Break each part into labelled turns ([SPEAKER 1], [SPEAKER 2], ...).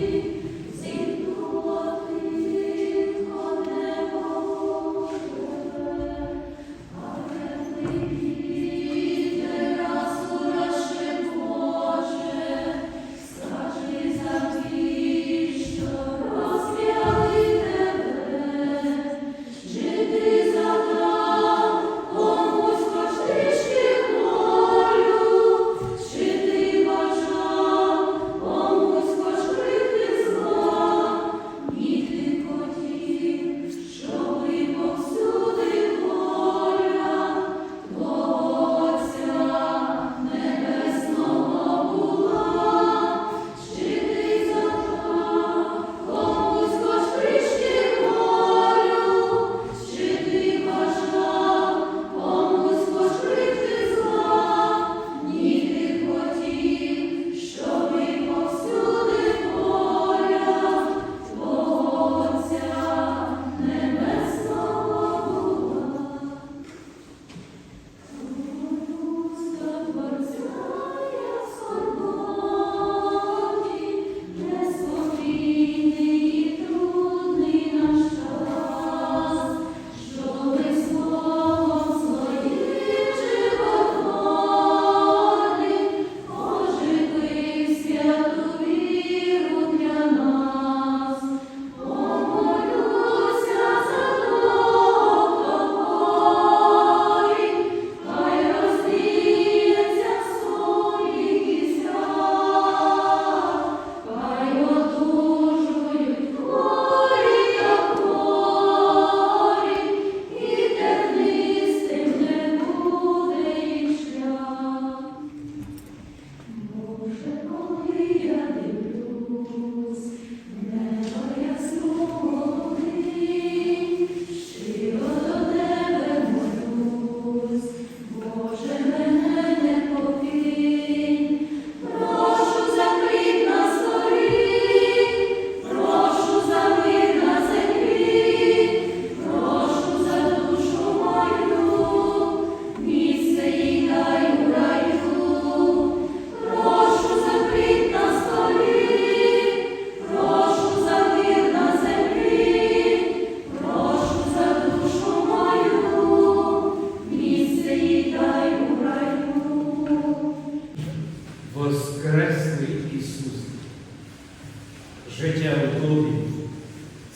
[SPEAKER 1] me. Воскресний Ісус. Життя у Тобі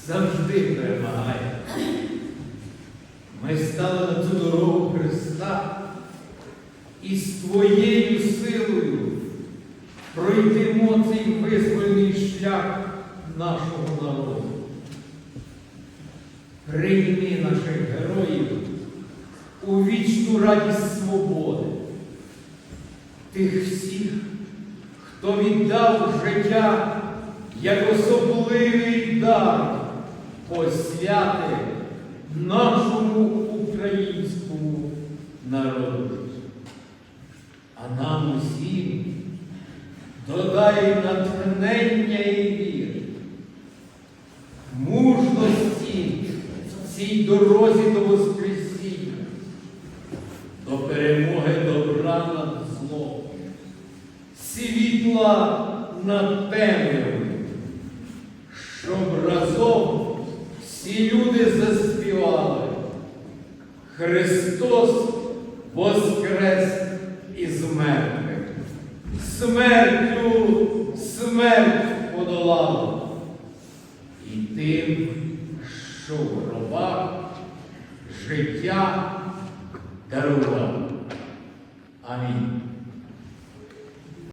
[SPEAKER 1] завжди перемагає. Ми стали на цю дорогу Христа і з Твоєю силою пройдемо цей визвольний шлях нашого народу. Прийми наших героїв у вічну радість свободи. Тих всіх хто віддав життя як особливий дар посвяти нашому українському народу. А нам усім додай натхнення і віри, мужності в цій дорозі до Воскресіння, Смертю